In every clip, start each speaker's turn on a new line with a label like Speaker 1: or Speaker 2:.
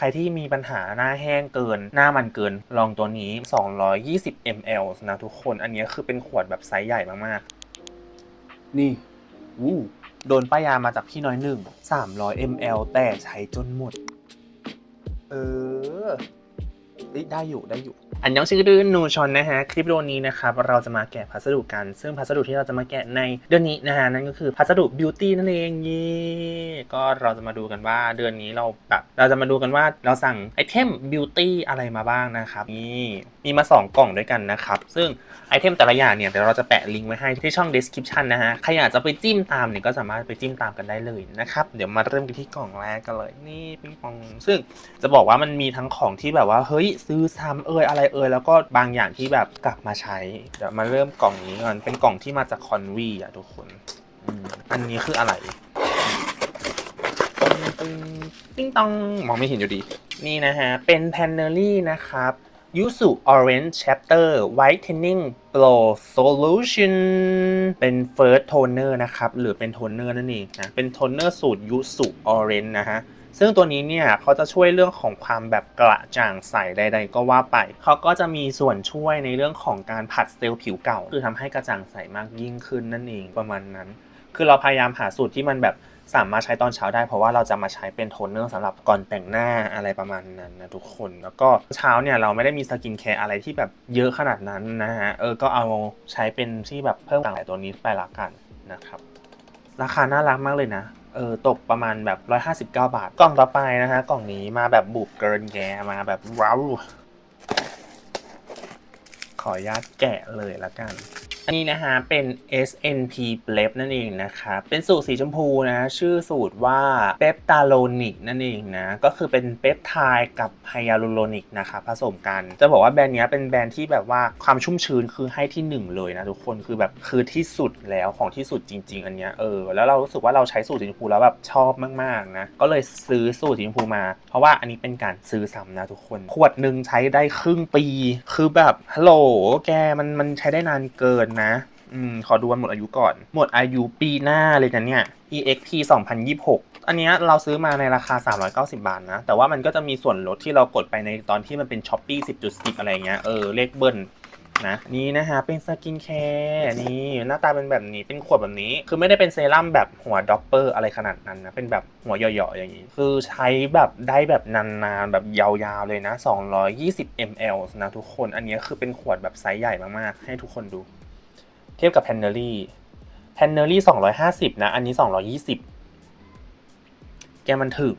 Speaker 1: ใครที่มีปัญหาหน้าแห้งเกิน หน้ามันเกิน ลองตัวนี้ 220 ml นะทุกคน อันนี้คือเป็นขวดแบบไซส์ใหญ่มาก
Speaker 2: ๆ นี่
Speaker 1: อู้โดนป้ายามาจากพี่น้อยหนึ่ง300 ml แต่ใช้จนหมด เออ ได้อยู่ได้อยู่ อันยองชื่อดื้อนูชอนนะฮะ คลิปวิดีโอนี้นะครับเราจะมาแกะพัสดุกัน ซึ่งพัสดุที่เราจะมาแกะในเดือนนี้นะฮะนั่นก็คือพัสดุบิวตี้นั่นเองเย่ก็เราจะมาดูกันว่าเดือนนี้เราแบบเราจะมาดูกันว่าเราสั่งไอเทมบิวตี้อะไรมาบ้างนะครับนี่มีมา 2 กล่องด้วยกันนะครับ ซึ่งไอเทมแต่ละอย่างเนี่ยเดี๋ยวเราจะแปะลิงก์ไว้ให้ที่ช่อง description นะฮะใครอยากจะไปจิ้มตามเนี่ยก็สามารถไปจิ้มตามกันได้เลยนะครับเดี๋ยวมาเริ่มกันที่กล่องแรกกันเลยนี่ปิงปองซึ่งจะบอกว่ามันมีทั้งของที่แบบว่าเฮ้ยซื้อซ้ำเอยอะไรเอยแล้วก็บางอย่างที่แบบกลับมาใช้ เดี๋ยวมาเริ่มกล่องนี้ก่อนเป็นกล่องที่มาจากคอนวีอะทุกคนอืมอันนี้คืออะไรตึ้งติ้งตองมองไม่เห็นอยู่ดี นี่นะฮะ เป็นแพนเนอรี่นะครับ Yuzu Orange Chapter Whitening Glow Solution เป็น First Toner นอร์นะครับ หรือเป็นโทนเนอร์นั่นเองนะ เป็นโทนเนอร์สูตร Yuzu Orange นะฮะ ซึ่งตัวนี้เนี่ยเขาจะช่วยเรื่องของความแบบกระจ่างใสใด ๆ ก็ว่าไป เขาก็จะมีส่วนช่วยในเรื่องของการผัดเซลล์ผิวเก่า คือทำให้กระจ่างใสมากยิ่งขึ้นนั่นเองประมาณนั้น คือเราพยายามหาสูตรที่มันแบบสามารถใช้ตอนเช้าได้เพราะว่าเราจะมาใช้เป็นโทนเนอร์สำหรับก่อนแต่งหน้าอะไรประมาณนั้นนะทุกคน แล้วก็เช้าเนี่ยเราไม่ได้มีสกินแคร์อะไรที่แบบเยอะขนาดนั้นนะฮะเออก็เอาใช้เป็นที่แบบเพิ่มต่างหลายตัวนี้ไปละกันนะครับ ราคาน่ารักมากเลยนะ เออตกประมาณแบบ 159 บาท กล่องต่อไปนะฮะ กล่องนี้มาแบบบุบเกินแกมาแบบว้าว ขออนุญาตแกะเลยละกัน อันนี้นะฮะเป็น SNP p l e p นั่นเองนะครับเป็นสูตรสีชมพูนะ ชื่อสูตรว่าเปปตาโลนิกนั่นเองนะ ก็คือเป็นเปปไทด์กับไฮยาลูโรนิกนะครับผสมกัน จะบอกว่าแบรนด์นี้เป็นแบรนด์ที่แบบว่าความชุ่มชื้นคือให้ที่หนึ่งเลยนะทุกคนคือแบบคือที่สุดแล้วของที่สุดจริง ๆ อันเนี้ยเออแล้วเรารู้สึกว่าเราใช้สูตรสีชมพูแล้วแบบชอบมากๆนะก็เลยซื้อสูตรสีชมพูมา เพราะว่าอันนี้เป็นการซื้อซ้ำนะทุกคน ขวดหนึ่งใช้ได้ครึ่งปี คือแบบฮัลโหลแกมันมันใช้ได้นานเกินนะ อืม ขอดูวันหมดอายุก่อน หมดอายุปีหน้าเลยนะเนี่ย EXP 2026 อันนี้เราซื้อมาในราคา 390 บาทนะ แต่ว่ามันก็จะมีส่วนลดที่เรากดไปในตอนที่มันเป็น s h อ p e e 10.10 อะไรเงี้ย เออ เลขเบิ้ลนะนี่นะฮะเป็นสกินแคร์นี่หน้าตาเป็นแบบนี้เป็นขวดแบบนี้ คือไม่ได้เป็นเซรั่มแบบหัวด็อปเปอร์อะไรขนาดนั้นนะ เป็นแบบหัวหยาะๆอย่างนี้ คือใช้แบบได้แบบนานๆ แบบยาวๆเลยนะ 220 ml นะทุกคนอันนี้คือเป็นขวดแบบไซส์ใหญ่มากๆ ให้ทุกคนดู เทียบกับแพนเนอรี่แพนเนอรี่สองร้อยห้าสิบนะ อันนี้สองร้อยี่สิบแกมันถึง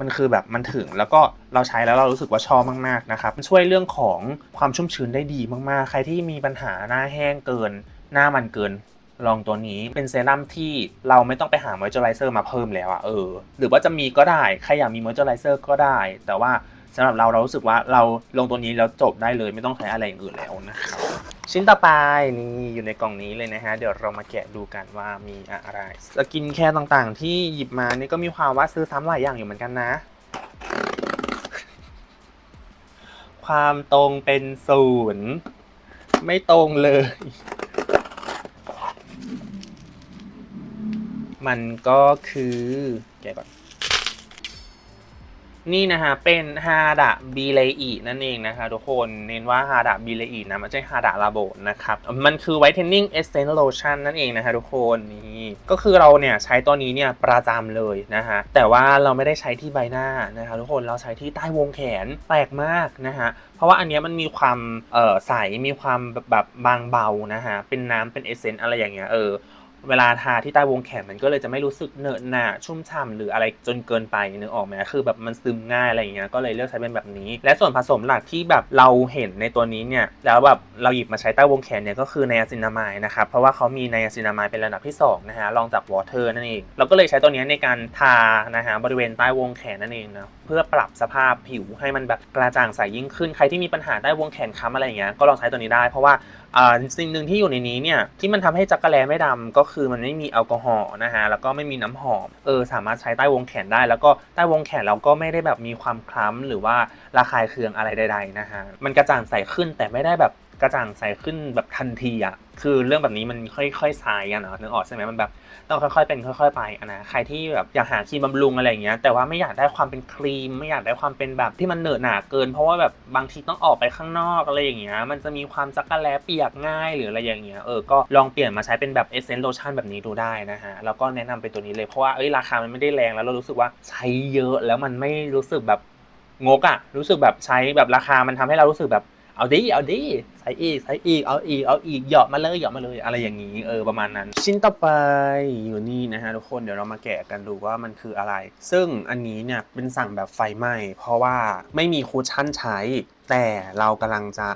Speaker 1: มันคือแบบมันถึง แล้วก็เราใช้แล้วเรารู้สึกว่าชอบมากๆนะครับ มันช่วยเรื่องของความชุ่มชื้นได้ดีมากๆ ใครที่มีปัญหาหน้าแห้งเกิน หน้ามันเกิน ลองตัวนี้เป็นเซรั่มที่เราไม่ต้องไปหามอยเจอไรเซอร์มาเพิ่มแล้วอะเออ หรือว่าจะมีก็ได้ ใครอยากมีมอยเจอไรเซอร์ก็ได้ แต่ว่า สำหรับเราเรารู้สึกว่าเราลงตัวนี้แล้วจบได้เลยไม่ต้องใช้อะไรอย่างอื่นแล้วนะครับชิ้นต่อไปนี่อยู่ในกล่องนี้เลยนะฮะ เดี๋ยวเรามาแกะดูกันว่ามีอะไร สกินแคร์ต่างๆ ที่หยิบมานี่ก็มีความว่าซื้อซ้ำหลายอย่างอยู่เหมือนกันนะ ความตรงเป็นศูนย์ไม่ตรงเลย มันก็คือ แกะก่อน นี่นะฮะเป็นฮาดะบีเลอีนั่นเองนะคะทุกคนเน้นว่าฮาดะบีเลอีนะไม่ใช่ฮาดะลาโบนะครับมันคือไวท์เทนนิ่งเอเซน c ์โลชั่นนั่นเองนะคะทุกคนนี่ก็คือเราเนี่ยใช้ตัวนี้เนี่ยประจำเลยนะฮะแต่ว่าเราไม่ได้ใช้ที่ใบหน้านะคะทุกคนเราใช้ที่ใต้วงแขนแปลกมากนะฮะเพราะว่าอันเนี้ยมันมีความเอ่อใสมีความแบบแบบบางเบานะฮะเป็นน้ำเป็นเอเซนต์อะไรอย่างเงี้ยเออ เวลาทาที่ใต้วงแขนมันก็เลยจะไม่รู้สึกเหนอะหนะชุ่มฉ่ำหรืออะไรจนเกินไปนึกออกไหมคือแบบมันซึมง่ายอะไรอย่างเงี้ยก็เลยเลือกใช้เป็นแบบนี้ และส่วนผสมหลักที่แบบเราเห็นในตัวนี้เนี่ยแล้วแบบเราหยิบมาใช้ใต้วงแขนเนี่ยก็คือไนอาซินามายนะครับเพราะว่าเขามีไนอาซินามายเป็นระดับที่2นะฮะรองจากวอเตอร์นั่นเองเราก็เลยใช้ตัวนี้ในการทานะฮะบริเวณใต้วงแขนนั่นเองนะ เพื่อปรับสภาพผิวให้มันแบบกระจ่างใสยิ่งขึ้น ใครที่มีปัญหาใต้วงแขนค้ำอะไรอย่างเงี้ยก็ลองใช้ตัวนี้ได้เพราะว่าอ่าสิ่งหนึ่งที่อยู่ในนี้เนี่ยที่มันทำให้จักระแลไม่ดำก็คือมันไม่มีแอลกอฮอล์นะฮะแล้วก็ไม่มีน้ำหอมเออสามารถใช้ใต้วงแขนได้ แล้วก็ใต้วงแขนเราก็ไม่ได้แบบมีความคล้ำหรือว่าระคายเคืองอะไรใด ๆนะฮะมันกระจ่างใสขึ้นแต่ไม่ได้แบบ กระจ่างใสขึ้นแบบทันทีอะคือเรื่องแบบนี้มันค่อยๆใช้อะเนาะนึกออกใช่ไหมมันแบบต้องค่อยๆเป็นค่อย ๆ ไปอะนะใครที่แบบอยากหาครีมบำรุงอะไรอย่างเงี้ยแต่ว่าไม่อยากได้ความเป็นครีม ไม่อยากได้ความเป็นแบบที่มันเหนอะหนาเกิน เพราะว่าแบบบางทีต้องออกไปข้างนอกอะไรอย่างเงี้ยมันจะมีความจักระแลเปียกง่ายหรืออะไรอย่างเงี้ยเออก็ลองเปลี่ยนมาใช้เป็นแบบเอเซนต์โลชั่นแบบนี้ดูได้นะฮะแล้วก็แนะนำเป็นตัวนี้เลยเพราะว่าเอ้ยราคามันไม่ได้แรงแล้วเรารู้สึกว่าใช้เยอะแล้วมันไม่รู้สึกแบบงกอะรู้สึกแบบใช้แบบราคามันทำให้เรารู้สึกแบบ เอาดิเอาดิใส่อีกใส่อีกเอาอีกเอาอีกหยอดมาเลยหยอดมาเลย อะไรอย่างนี้เออประมาณนั้น ชิ้นต่อไปอยู่นี่นะฮะทุกคนเดี๋ยวเรามาแกะกันดูว่ามันคืออะไร ซึ่งอันนี้เนี่ยเป็นสั่งแบบไฟไหม้เพราะว่าไม่มีคูชั่นใช้ แต่เรากำลังจะ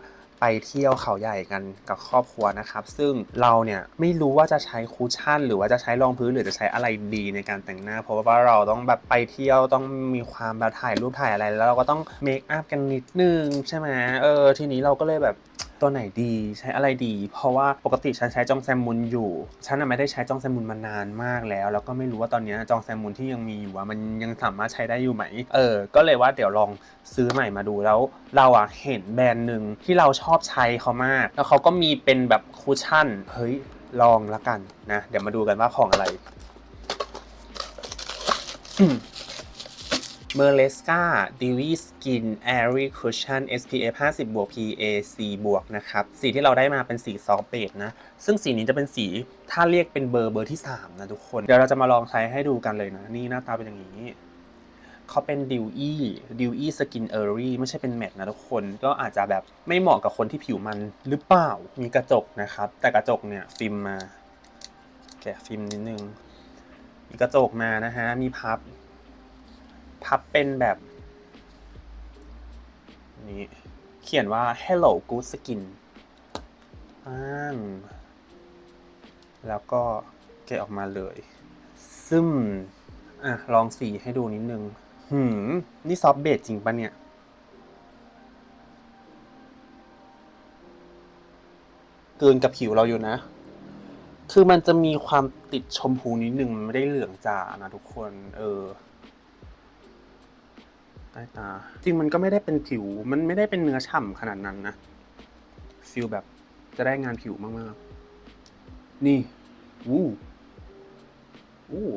Speaker 1: ไปเที่ยวเขาใหญ่กันกับครอบครัวนะครับ ซึ่งเราเนี่ยไม่รู้ว่าจะใช้คูชั่น หรือว่าจะใช้รองพื้นหรือจะใช้อะไรดีในการแต่งหน้า เพราะว่าเราต้องแบบไปเที่ยวต้องมีความแบบถ่ายรูปถ่ายอะไร แล้วเราก็ต้องเมคอัพกันนิดนึงใช่ไหมเออทีนี้เราก็เลยแบบ ตัวไหนดีใช้อะไรดี เพราะว่าปกติฉันใช้จองแซมมุนอยู่ ฉันน่ะไม่ได้ใช้จองแซมมุนมานานมากแล้ว แล้วก็ไม่รู้ว่าตอนนี้จองแซมมุนที่ยังมีอยู่อะมันยังสามารถใช้ได้อยู่ไหม เออ ก็เลยว่าเดี๋ยวลองซื้อใหม่มาดูแล้ว เราอะเห็นแบรนด์หนึ่งที่เราชอบใช้เขามาก แล้วเขาก็มีเป็นแบบคูชั่น เฮ้ยลองละกันนะ เดี๋ยวมาดูกันว่าของอะไร เมอร์เลสกาดิวีสกินแอรีคุชชั่น SPF 50บวก PAC บวกนะครับ สีที่เราได้มาเป็นสีซอฟเบดนะ ซึ่งสีนี้จะเป็นสีถ้าเรียกเป็นเบอร์เบอร์ที่ 3 นะทุกคน เดี๋ยวเราจะมาลองใช้ให้ดูกันเลยนะ นี่หน้าตาเป็นอย่างนี้เขาเป็นดิวอี้ดิวอี้สกินเออรี่ไม่ใช่เป็นแมตต์นะทุกคนก็อาจจะแบบไม่เหมาะกับคนที่ผิวมันหรือเปล่ามีกระจกนะครับ แต่กระจกเนี่ยฟิล์มมา แกะฟิล์มนิดนึงมีกระจกมานะฮะมีพับ พับเป็นแบบนี้เขียนว่า hello good skin อ้างแล้วก็แกะออกมาเลย ซึมอะ ลองสีให้ดูนิดนึง หืม นี่ซอฟต์เบสจริงปะเนี่ย เกินกับผิวเราอยู่นะ คือมันจะมีความติดชมพูนิดนึง มันไม่ได้เหลืองจ๋านะทุกคน เออ ใต้ตา จริงมันก็ไม่ได้เป็นผิว มันไม่ได้เป็นเนื้อฉ่ำขนาดนั้นนะฟิลแบบจะได้งานผิวมากๆ นี่วู้วู้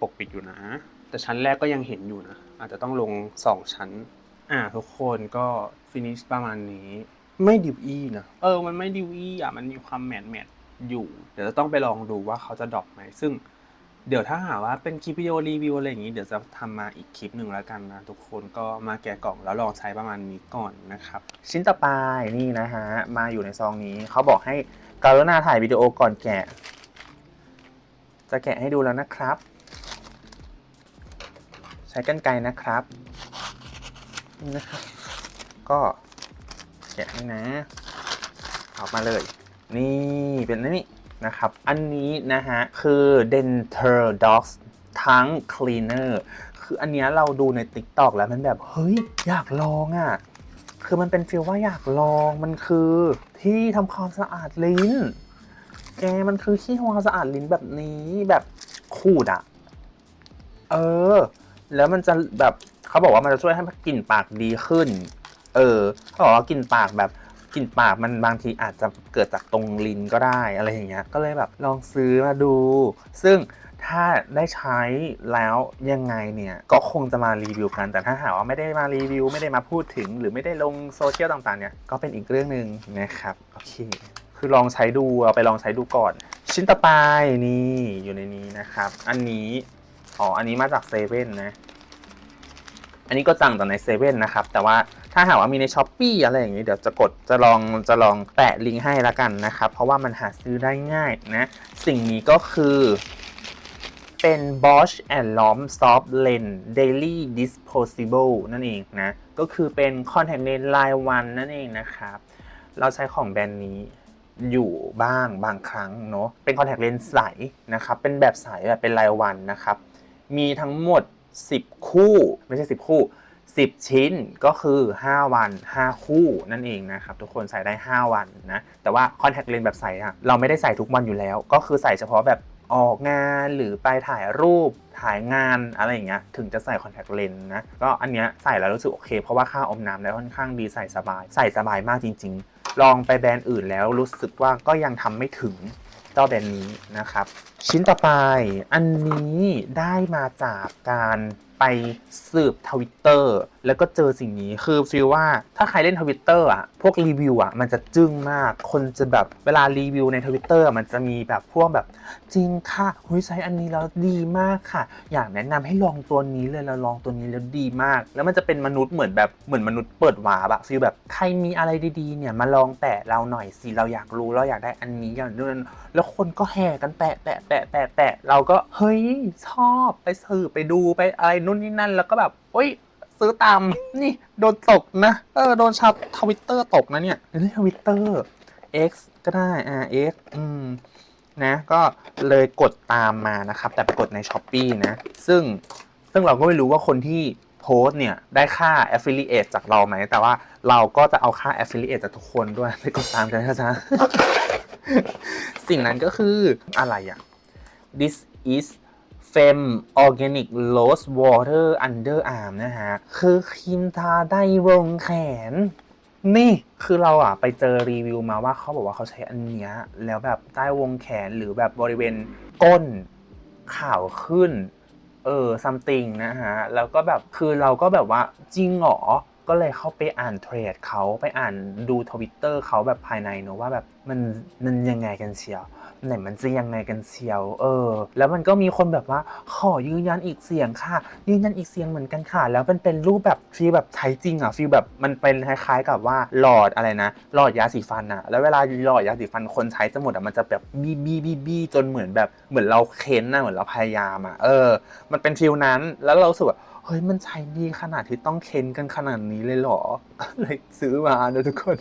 Speaker 1: ปกปิดอยู่นะ แต่ชั้นแรกก็ยังเห็นอยู่นะ อาจจะต้องลงสองชั้น อ่าทุกคนก็ฟินิชประมาณนี้ ไม่ดิวอี้นะ เออ มันไม่ดิวอี้อะ มันมีความแมทแมทอยู่ เดี๋ยวจะต้องไปลองดูว่าเขาจะดรอปไหม ซึ่ง เดี๋ยวถ้าหาว่าเป็นคลิปวิดีโอรีวิวอะไรอย่างนี้เดี๋ยวจะทำมาอีกคลิปหนึ่งแล้วกันนะทุกคนก็มาแกะกล่องแล้วลองใช้ประมาณนี้ก่อนนะครับ ชิ้นต่อไปนี่นะฮะมาอยู่ในซองนี้เขาบอกให้กรุณาถ่ายวิดีโอก่อนแกะ จะแกะให้ดูแล้วนะครับ ใช้กันไกรนะครับนี่นะครับ ก็แกะให้นะ ออกมาเลย นี่เป็นนี่ นะครับ อันนี้นะฮะ คือ Dental Dogs ทั้ง Cleaner คืออันเนี้ยเราดูใน TikTok แล้วมันแบบ เฮ้ย อยากลองอะ่ะ คือมันเป็นฟีลว่าอยากลองมันคือที่ทำความสะอาดลิ้น แกมันคือที่ทำความสะอาดลิ้นแบบนี้แบบขูดอะ่ะ เออ แล้วมันจะแบบเขาบอกว่ามันจะช่วยให้กลิ่นปากดีขึ้น เออเขาบอกว่ากลิ่นปากแบบ กลิ่นปากมันบางทีอาจจะเกิดจากตรงลิ้นก็ได้อะไรอย่างเงี้ยก็เลยแบบลองซื้อมาดู ซึ่งถ้าได้ใช้แล้วยังไงเนี่ยก็คงจะมารีวิวกัน แต่ถ้าหากว่าไม่ได้มารีวิว ไม่ได้มาพูดถึง หรือไม่ได้ลงโซเชียลต่างๆเนี่ยก็เป็นอีกเรื่องหนึ่งนะครับโอเคคือลองใช้ดูเอาไปลองใช้ดูก่อน ชิ้นต่อไปนี่อยู่ในนี้นะครับ อันนี้อ๋ออันนี้มาจากเซเว่นนะ อันนี้ก็สั่งจากในเซเว่นนะครับ แต่ว่า ถ้าหากว่ามีในช้อปปีอะไรอย่างนี้เดี๋ยวจะกดจะลองจะลองแปะลิงก์ให้ละกันนะครับ เพราะว่ามันหาซื้อได้ง่ายนะ สิ่งนี้ก็คือเป็น Bosch and Lom Soft Lens Daily Disposable นั่นเองนะ ก็คือเป็น Contact Lens รายวันนั่นเองนะครับ เราใช้ของแบรนด์นี้อยู่บ้างบางครั้งเนาะเป็น Contact Lens ใสนะครับ เป็นแบบใสแบบเป็นรายวันนะครับ มีทั้งหมด 10 คู่ไม่ใช่ 10 คู่ 10 ชิ้นก็คือ 5 วัน 5 คู่นั่นเองนะครับ ทุกคนใส่ได้ 5 วันนะ แต่ว่าคอนแทคเลนส์แบบใส่อะเราไม่ได้ใส่ทุกวันอยู่แล้ว ก็คือใส่เฉพาะแบบออกงานหรือไปถ่ายรูปถ่ายงานอะไรอย่างเงี้ยถึงจะใส่คอนแทคเลนส์นะ ก็อันเนี้ยใส่แล้วรู้สึกโอเค เพราะว่าค่าอมน้ำได้ค่อนข้างดีใส่สบาย ใส่สบายมากจริง ๆ ลองไปแบรนด์อื่นแล้วรู้สึกว่าก็ยังทำไม่ถึงเจ้าแบรนด์นี้นะครับ ชิ้นต่อไป อันนี้ได้มาจากการไปสืบทวิตเตอร์แล้วก็เจอสิ่งนี้คือฟีลว่าถ้าใครเล่นทวิตเตอร์อะพวกรีวิวอะมันจะจึ้งมาก คนจะแบบเวลารีวิวในทวิตเตอร์มันจะมีแบบพวกแบบจริงค่ะหุ้ยใช้อันนี้แล้วดีมากค่ะ อยากแนะนำให้ลองตัวนี้เลยแล้วลองตัวนี้แล้วดีมาก แล้วมันจะเป็นมนุษย์เหมือนแบบเหมือนมนุษย์เปิดวาร์ปอะฟีลแบบใครมีอะไรดีๆเนี่ยมาลองแตะเราหน่อยสิเราอยากรู้เราอยากได้อันนี้อย่างนู้นแล้วคนก็แห่กันแตะแตะแตะแตะแตะเราก็เฮ้ยชอบไปสืบไปดูไปอะไรนู่นนี่นั่น แล้วก็แบบเฮ้ย ซื้อตามนี่โดนตกนะเออโดนชาวทวิตเตอร์ตกนะเนี่ยหรือทวิตเตอร์ X ก็ได้อ่า X อืมนะก็เลยกดตามมานะครับ แต่กดใน s h อ p e e นะ ซึ่งซึ่งเราก็ไม่รู้ว่าคนที่โพสเนี่ย ได้ค่า affiliate จากเราไหม แต่ว่าเราก็จะเอาค่า affiliate จากทุกคนด้วยไปกดตามกันนะจ๊ะ สิ่งนั้นก็คืออะไรอะ this is Fem Organic Rose Water Underarm นะฮะ คือครีมทาได้วงแขน นี่คือเราอะ ไปเจอรีวิวมาว่าเขาบอกว่าเขาใช้อันเนี้ย แล้วแบบใต้วงแขนหรือแบบบริเวณก้นขาวขึ้น เออ something นะฮะ แล้วก็แบบคือเราก็แบบว่าจริงเหรอ ก็เลยเข้าไปอ่านเทรดเขาไปอ่านดูทวิตเตอร์เขาแบบภายในเนอะว่าแบบมันมันยังไงกันเชียวไหนมันจะยังไงกันเชียว เออ แล้วมันก็มีคนแบบว่าขอยืนยันอีกเสียงค่ะ ยืนยันอีกเสียงเหมือนกันค่ะ แล้วมันเป็นรูปแบบฟีลแบบใช้จริงอะฟีลแบบมันเป็นคล้ายๆกับว่าหลอดอะไรนะ หลอดยาสีฟันอะ แล้วเวลาหลอดยาสีฟันคนใช้จะหมดอะมันจะแบบบี้บี้บี้บี้จนเหมือนแบบเหมือนเราเค้นนะเหมือนเราพยายามอะเออ มันเป็นฟีลนั้นแล้วเราสึกว่า เฮ้ยมันใช้ดีขนาดที่ต้องเค้นกันขนาดนี้เลยเหรอเลยซื้อมานะทุกคน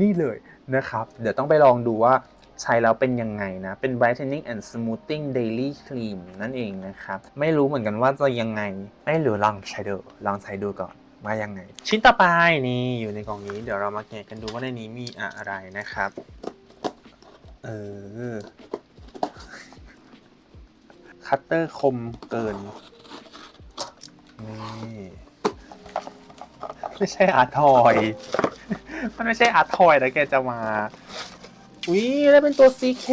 Speaker 1: นี่เลยนะครับ เดี๋ยวต้องไปลองดูว่าใช้แล้วเป็นยังไงนะ เป็น brightening and smoothing daily cream นั่นเองนะครับ ไม่รู้เหมือนกันว่าจะยังไงไม่รู้ลองใช้ดูลองใช้ดูก่อนว่ายังไง ชิ้นต่อไปนี่อยู่ในกล่องนี้เดี๋ยวเรามาแกะกันดูว่าในนี้มีอะไรนะครับ เออคัตเตอร์คมเกิน นี่ไม่ใช่อาร์ทอย มันไม่ใช่อาร์ทอยนะแกจะมา อุ้ยแล้วเป็นตัวซีเค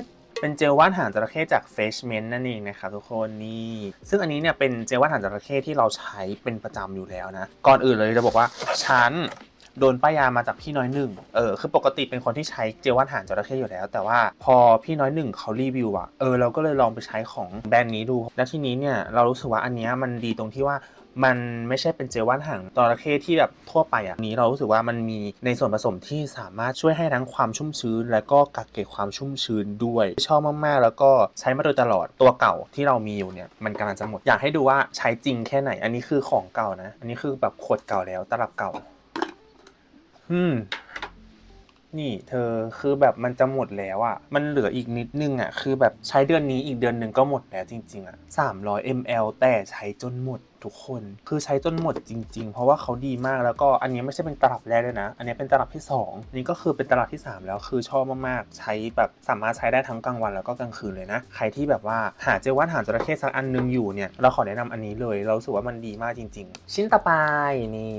Speaker 1: ทเป็นเจลว่านหางจระเข้จากเฟชเมนนั่นเองนะครับทุกคนนี่ ซึ่งอันนี้เนี่ยเป็นเจลว่านหางจระเข้ที่เราใช้เป็นประจำอยู่แล้วนะ ก่อนอื่นเลยจะบอกว่าฉัน โดนป้ายยามาจากพี่น้อยหนึ่งเออคือปกติเป็นคนที่ใช้เจลว่านหางจระเข้อยู่แล้ว แต่ว่าพอพี่น้อยหนึ่งเขารีวิวอะเออเราก็เลยลองไปใช้ของแบรนด์นี้ดู แล้วทีนี้เนี่ยเรารู้สึกว่าอันนี้มันดีตรงที่ว่ามันไม่ใช่เป็นเจลว่านหางจระเข้ที่แบบทั่วไปอะนี้เรารู้สึกว่ามันมีในส่วนผสมที่สามารถช่วยให้ทั้งความชุ่มชื้น และก็กักเก็บความชุ่มชื้นด้วย ชอบมากๆ แล้วก็ใช้มาโดยตลอดตัวเก่าที่เรามีอยู่เนี่ยมันกำลังจะหมดอยากให้ดูว่าใช้จริงแค่ไหน อันนี้คือของเก่านะ อันนี้คือแบบขวดเก่าแล้วตลับเก่า อืม นี่เธอคือแบบมันจะหมดแล้วอะ่ะ มันเหลืออีกนิดนึงอะ่ะ คือแบบใช้เดือนนี้อีกเดือนหนึ่งก็หมดแล้วจริง ๆอะ่ะ300 ml แต่ใช้จนหมด ทุกคน คือใช้จนหมดจริง ๆ เพราะว่าเขาดีมากแล้วก็อันนี้ไม่ใช่เป็นตลับแรกเลยนะ อันนี้เป็นตลับที่ 2 นี่ก็คือเป็นตลับที่ 3 แล้วคือชอบมากๆ ใช้แบบสามารถใช้ได้ทั้งกลางวันแล้วก็กลางคืนเลยนะ ใครที่แบบว่าหาเจลว่านหาจระเข้สักอันนึงอยู่เนี่ยเราขอแนะนำอันนี้เลย เราสึกว่ามันดีมากจริง ๆ ชิ้นต่อไปนี่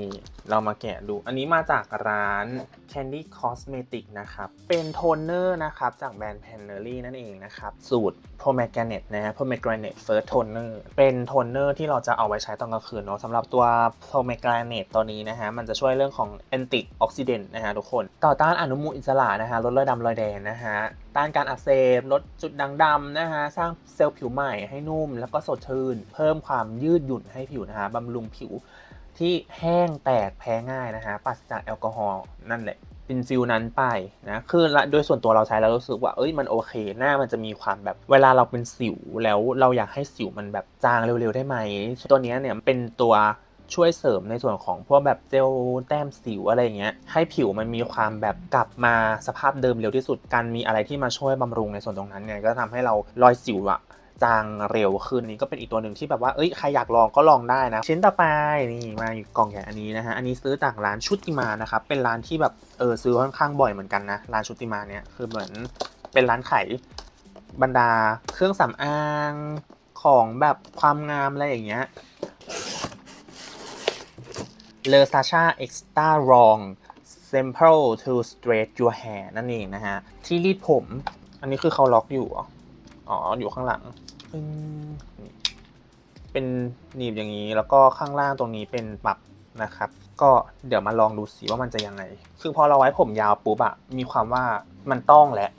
Speaker 1: เรามาแกะดู อันนี้มาจากร้าน Candy Cosmetic นะครับ เป็นโทนเนอร์นะครับ จากแบรนด์ p a n e r y นั่นเองนะครับ สูตร Pomegranate นะฮะ Pomegranate First Toner เป็นโทนเนอร์ที่เราจะเอาไว้ใช้ตอนกลางคืนเนาะสำหรับตัว Pomegranate ตัวนี้นะฮะมันจะช่วยเรื่องของ Anti Oxidant นต์นะฮะทุกคน ต่อต้านอนุมูลอิสระนะฮะลดรอยดำรอยแดงนะฮะต้านการอักเสบลดจุดด่างดำนะฮะสร้างเซลล์ผิวใหม่ให้นุ่ม แล้วก็สดชื่น เพิ่มความยืดหยุ่นให้ผิวนะฮะบำรุงผิวที่แห้งแตกแพ้ง่ายนะฮะปราศจากแอลกอฮอล์นั่นแหละ เป็นฟิลนั้นไปนะคือละโดยส่วนตัวเราใช้แล้วรู้สึกว่าเอ้ยมันโอเค หน้ามันจะมีความแบบเวลาเราเป็นสิวแล้วเราอยากให้สิวมันแบบจางเร็วๆได้ไหมตัวนี้เนี่ยเป็นตัวช่วยเสริมในส่วนของพวกแบบเจลแต้มสิวอะไรเงี้ยให้ผิวมันมีความแบบกลับมาสภาพเดิมเร็วที่สุดการมีอะไรที่มาช่วยบำรุงในส่วนตรงนั้นเนี่ยก็ทำให้เรารอยสิวอะ จางเร็วขึ้นนี่ก็เป็นอีกตัวหนึ่งที่แบบว่าเอ้ยใครอยากลองก็ลองได้นะ ชิ้นต่อไปนี่มาอยู่กล่องใหญ่อันนี้นะฮะอันนี้ซื้อจากร้านชุติมานะครับเป็นร้านที่แบบเออซื้อค่อนข้างบ่อยเหมือนกันนะร้านชุติมาเนี่ยคือเหมือนเป็นร้านขายบรรดาเครื่องสำอางของแบบความงามอะไรอย่างเงี้ยเลอซาชาเอ็กซ์ต r ารองเซ sample to straight your hair นั่นเองนะฮะ ที่รีดผม อันนี้คือเขาล็อกอยู่ ออ๋อ อยู่ข้างหลังปึ้งนี่เป็นหนีบอย่างนี้ แล้วก็ข้างล่างตรงนี้เป็นปรับนะครับ ก็เดี๋ยวมาลองดูสิว่ามันจะยังไง คือพอเราไว้ผมยาวปุ๊บอะมีความว่ามันต้องและ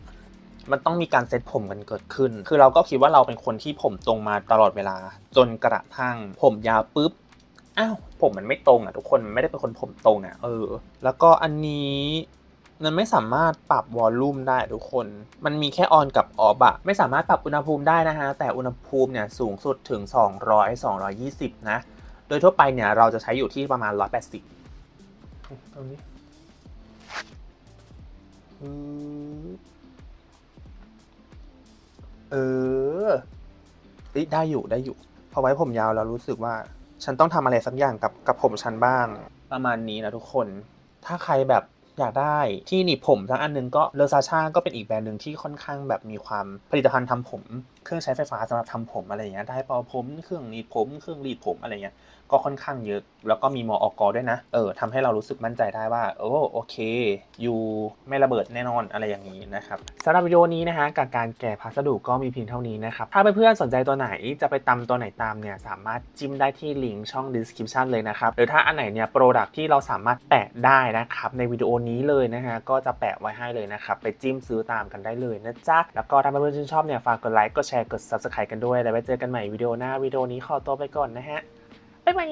Speaker 1: มันต้องมีการเซ็ตผมกันเกิดขึ้น คือเราก็คิดว่าเราเป็นคนที่ผมตรงมาตลอดเวลา จนกระทั่งผมยาวปุ๊บอ้าวผมมันไม่ตรงอะทุกคนมันไม่ได้เป็นคนผมตรงอะเออ แล้วก็อันนี้ มันไม่สามารถปรับวอลลุ่มได้ทุกคน มันมีแค่ออนกับออฟอะไม่สามารถปรับอุณหภูมิได้นะฮะ แต่อุณหภูมิเนี่ยสูงสุดถึง 200 220 นะ โดยทั่วไปเนี่ยเราจะใช้อยู่ที่ประมาณ 180ตรงนี้อืมเออเอ้ยได้อยู่ได้อยู่ พอไว้ผมยาวแล้วรู้สึกว่า ฉันต้องทำอะไรสักอย่างกับกับผมฉันบ้าง ประมาณนี้นะทุกคน ถ้าใครแบบ อยากได้ที่หนีบผมทั้งอันนึงก็เลอซาชาก็เป็นอีกแบรนด์หนึ่งที่ค่อนข้างแบบมีความผลิตภัณฑ์ทำผม เครื่องใช้ไฟฟ้าสำหรับทำผมอะไรอย่างเงี้ยได้เป่าผมเครื่องหนีบผม เครื่องรีดผมอะไรเงี้ยก็ค่อนข้างเยอะ แล้วก็มีมออกด้วยนะเออทำให้เรารู้สึกมั่นใจได้ว่าโอ้โอเคอยู่ไม่ระเบิดแน่นอนอะไรอย่างนี้นะครับสำหรับวิดีโอนี้นะฮะกับการแกะพัสดุก็มีเพียงเท่านี้นะครับถ้าเพื่อนๆสนใจตัวไหนจะไปตำตัวไหนตามเนี่ยสามารถจิ้มได้ที่ลิงก์ช่อง description เลยนะครับหรือถ้าอันไหนเนี่ยโปรดักที่เราสามารถแปะได้นะครับในวิดีโอนี้เลยนะฮะก็จะแปะไว้ให้เลยนะครับไปจิ้มซื้อตามกันได้เลยนะจ๊ะแล้วก็ถ้าเพื่อนๆชื่นชอบเนี่ยฝากกดไลค์กดแชร์กด subscribe กันด้วย แล้วไว้เจอกันใหม่วิดีโอหน้าวิดีโอนี้ขอตัวไปก่อนนะฮะ บ๊ายบาย